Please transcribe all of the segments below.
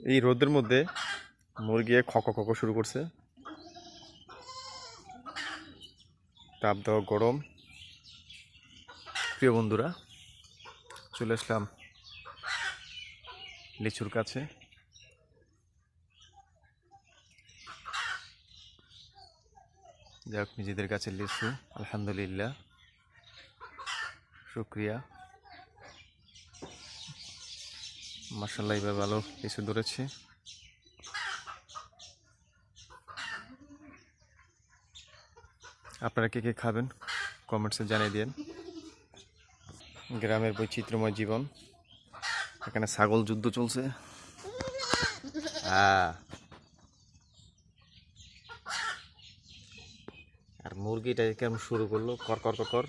এই রোদের মধ্যে মুরগি খক খক শুরু করছে। তাপ দেওয়া গরম। প্রিয় বন্ধুরা, চলে আসলাম লিচুর কাছে। যাক, নিজেদের কাছে লিচু, আলহামদুলিল্লাহ। শুক্রিয়া। মার্শাল্লাহ এবার ভালো কিছু ধরেছে। আপনারা কে কে খাবেন? কমেন্টসে জানিয়ে দিন গ্রামের বৈচিত্র্যময় জীবন। এখানে ছাগল যুদ্ধ চলছে। আর মুরগিটা কেমন শুরু করল? কর কর কর।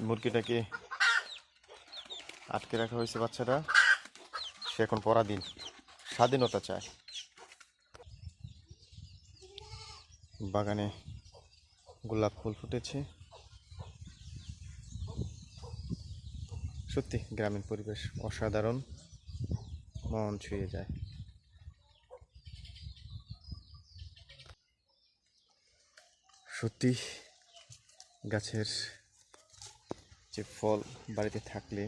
মুরগিটাকে আটকে রাখা হয়েছে বাচ্চাটা সে এখন পরাধীন। স্বাধীনতা চায়। বাগানে গোলাপ ফুল ফুটেছে। সত্যি, গ্রামীণ পরিবেশ অসাধারণ। মন ছুঁয়ে যায়। সত্যি, গাছের যে ফল বাড়িতে থাকলে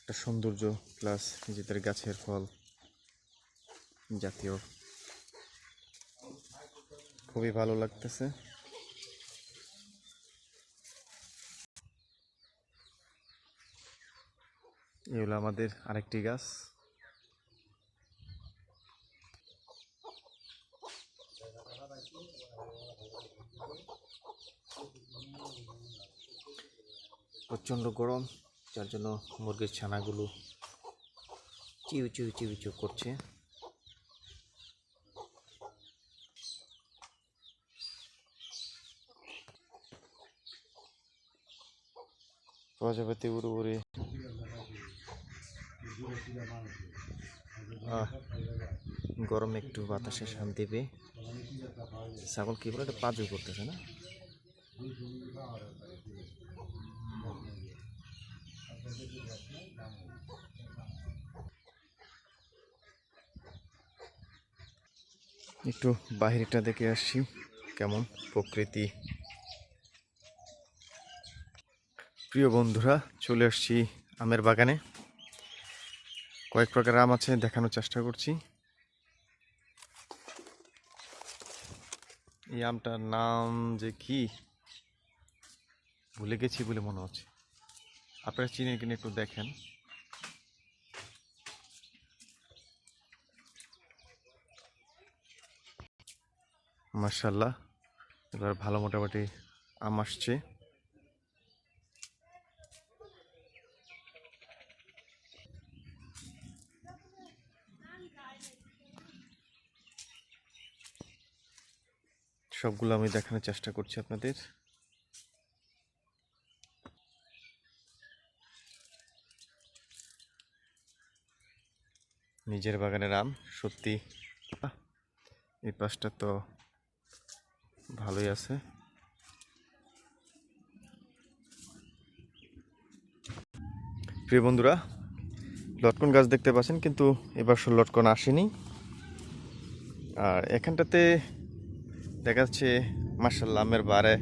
একটা সৌন্দর্য প্লাস নিজেদের গাছের ফল জাতীয়। খুবই ভালো লাগতেছে। এগুলো আমাদের আরেকটি গাছ। প্রচণ্ড গরম, যার জন্য মুরগির ছানাগুলো চিউ চিউ চিউ চিউ করছে। প্রজাপতি উড়ে উড়ে। গরমে একটু বাতাসে শান্তি পেয়ে। ছাগল কি বলে? এটা পাজু করতেছে না? একটু বাহিরটা দেখে আসছি কেমন প্রকৃতি। প্রিয় বন্ধুরা, চলে আসছি আমের বাগানে। কয়েক প্রকার আম আছে, দেখানোর চেষ্টা করছি। এই আমটার নাম যে কি? ভুলে গেছি বলে মনে হচ্ছে। আপনারা চিনে কিনে একটু দেখেন। মার্শাল্লাহ এবার ভালো মোটামুটি আম আসছে। সবগুলো আমি দেখানোর চেষ্টা করছি আপনাদের। নিজের বাগানের আম, সত্যি। এই পাশটা তো ভালোই আছে। প্রিয় বন্ধুরা, লটকন গাছ দেখতে পাচ্ছেন, কিন্তু এবার সব লটকন আসেনি। আর এখানটাতে দেখা যাচ্ছে মার্শাল্লাহ আমের বারে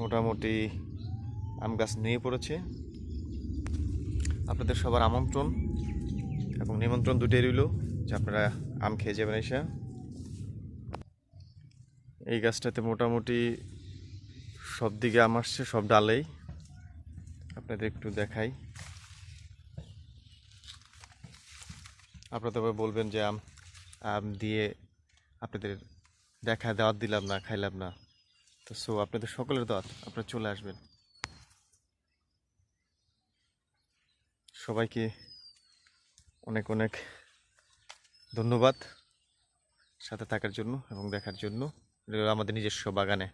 মোটামুটি আম গাছ নিয়ে পড়েছে। আপনাদের সবার আমন্ত্রণ। এবং নিমন্ত্রণ দুটোই রইল যে আপনারা আম খেয়ে যাবেন এসে। এই গাছটাতে মোটামুটি সব দিকে আম আসছে, সব ডালেই। আপনাদের একটু দেখাই। আপনারা তবে বলবেন যে আম আম দিয়ে আপনাদের দেখা, দাওয়াত দিলাম না, খাইলাম না। তো সো, আপনাদের সকলের দাওয়াত, আপনারা চলে আসবেন। সবাইকে অনেক অনেক ধন্যবাদ সাথে থাকার জন্য এবং দেখার জন্য। আমাদের নিজস্ব বাগানে।